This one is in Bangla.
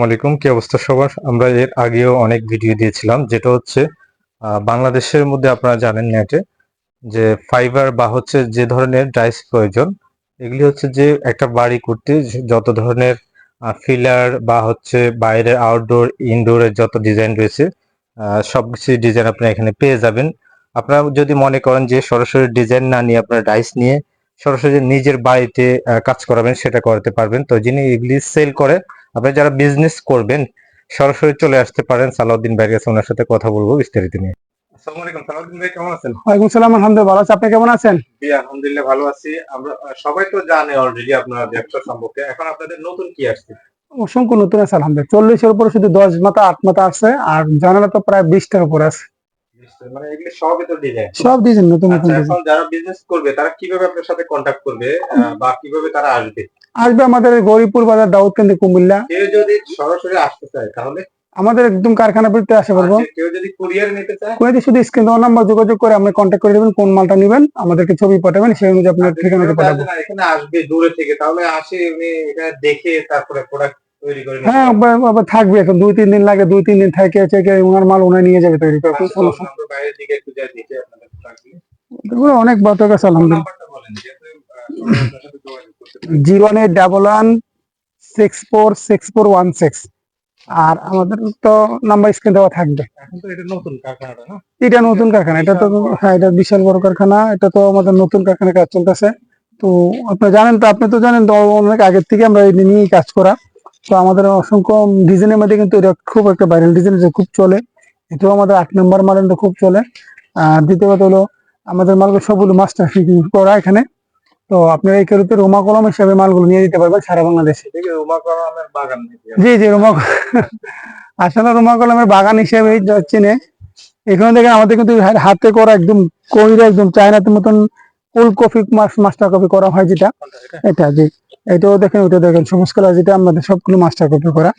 আসসালামু আলাইকুম কি অবস্থা সবার? আমরা এর আগেও অনেক ভিডিও দিয়েছিলাম যেটা হচ্ছে বাংলাদেশের মধ্যে আপনারা জানেন নেটে যে ফাইবার বা হচ্ছে যে ধরনের ডাইস প্রয়োজন এগুলি হচ্ছে যে একটা বাড়ি করতে যত ধরনের ফিলার বা হচ্ছে বাইরের আউটডোর ইনডোরের যত ডিজাইন রয়েছে আহ, সবকিছু ডিজাইন আপনি এখানে পেয়ে যাবেন। আপনারা যদি মনে করেন যে সরাসরি ডিজাইন না নিয়ে আপনারা ডাইস নিয়ে সরাসরি নিজের বাড়িতে কাজ করাবেন সেটা করাতে পারবেন। তো যিনি এগুলি সেল করে আপনি যারা বিজনেস করবেন সরাসরি চলে আসতে পারেন। সালাউদ্দিন ভাইয়ের কাছে ওনার সাথে কথা বলব বিস্তারিত নিয়ে। আসসালামু আলাইকুম। সালাউদ্দিন ভাই কেমন আছেন? ওয়ালাইকুম সালাম আলহামদুলিল্লাহ ভালো আছি। আপনি কেমন আছেন? জি আলহামদুলিল্লাহ ভালো আছি। আমরা সবাই তো জানে অলরেডি আপনার ব্যবসা সম্পর্কে। এখন আপনাদের নতুন কি আসছে? অসংখ্য নতুন আছে আলহামদুলিল্লাহ। চল্লিশের উপরে শুধু দশ মাথা আট মাথা আছে আর জানালা তো প্রায় বিশটার উপরে আছে। মানে এগুলি সবই তো ডিজাইন সব ডিজাইন নতুন নতুন আচ্ছা এখন যারা বিজনেস করবে তারা কীভাবে আপনার সাথে কন্ট্যাক্ট করবে বা কীভাবে তারা আসবে? আসবে আমাদের গৌরীপুর বাজার দাউদকান্দি কুমিল্লা। কেউ যদি সরাসরি আসতে চায় তাহলে? আমাদের একদম কারখানা বৃত্তে আসে বলব। আচ্ছা, কেউ যদি কুরিয়ার নিতে চায়? কোনো যদি শুধু স্ক্রিন দেওয়ার নাম্বার যোগাযোগ করে আপনি কন্ট্যাক্ট করে দেবেন কোন মালটা নেবেন আমাদেরকে ছবি পাঠাবেন সেই অনুযায়ী আপনার আপনি ঠিকানাতে পাঠাবো। এখানে আসবে দূরে থেকে তাহলে আসে উনি এখানে দেখে তারপরে প্রোডাক্ট হ্যাঁ। আবার- থাকবে এখন দুই তিন দিন লাগে দুই তিন দিন থেকে থেকে ওনার মাল উনি নিয়ে যাবে তৈরি করে। কোনো আচ্ছা। এগুলো অনেক বাতক আছে আলহামদুলিল্লাহ। Zero eight double one six four six four one six. আর আমাদের তো নাম্বার স্ক্রিন দেওয়া থাকবে। এটা নতুন কারখানা এটা তো হ্যাঁ এটা বিশাল বড় কারখানা এটা তো আমাদের নতুন কারখানা কাজ চলতেছে। তো আপনি জানেন তো আপনি তো জানেন তো অনেক আগের থেকে আমরা নিয়েই কাজ করা। তো আমাদের অসংখ্য ডিজাইনের মধ্যে কিন্তু এটা খুব একটা ভাইরাল ডিজাইন যে খুব চলে। এটাও আমাদের আট নম্বর মাল খুব চলে। আর দ্বিতীয় কথা হলো আমাদের মালগুলো সবগুলো মাস্টার ফিটিং করা এখানে। তো আপনারা এই কেরুতে রোমা কলম হিসাবে মালগুলো নিয়ে দিতে পারবেন সারা বাংলাদেশে। জি জি রোমা আসলে রোমা কলমের বাগান হিসেবে চিনে এখানে দেখেন আমাদের কিন্তু হাতে করা একদম কইরা একদম চায়নাতে মতন ফুল কপি মাস্টার কপি করা হয় যেটা। এটা? এটা জি। এটাও দেখেন ওটা দেখেন। সবুজ কালার যেটা আমাদের সবগুলো মাস্টার কপি করা।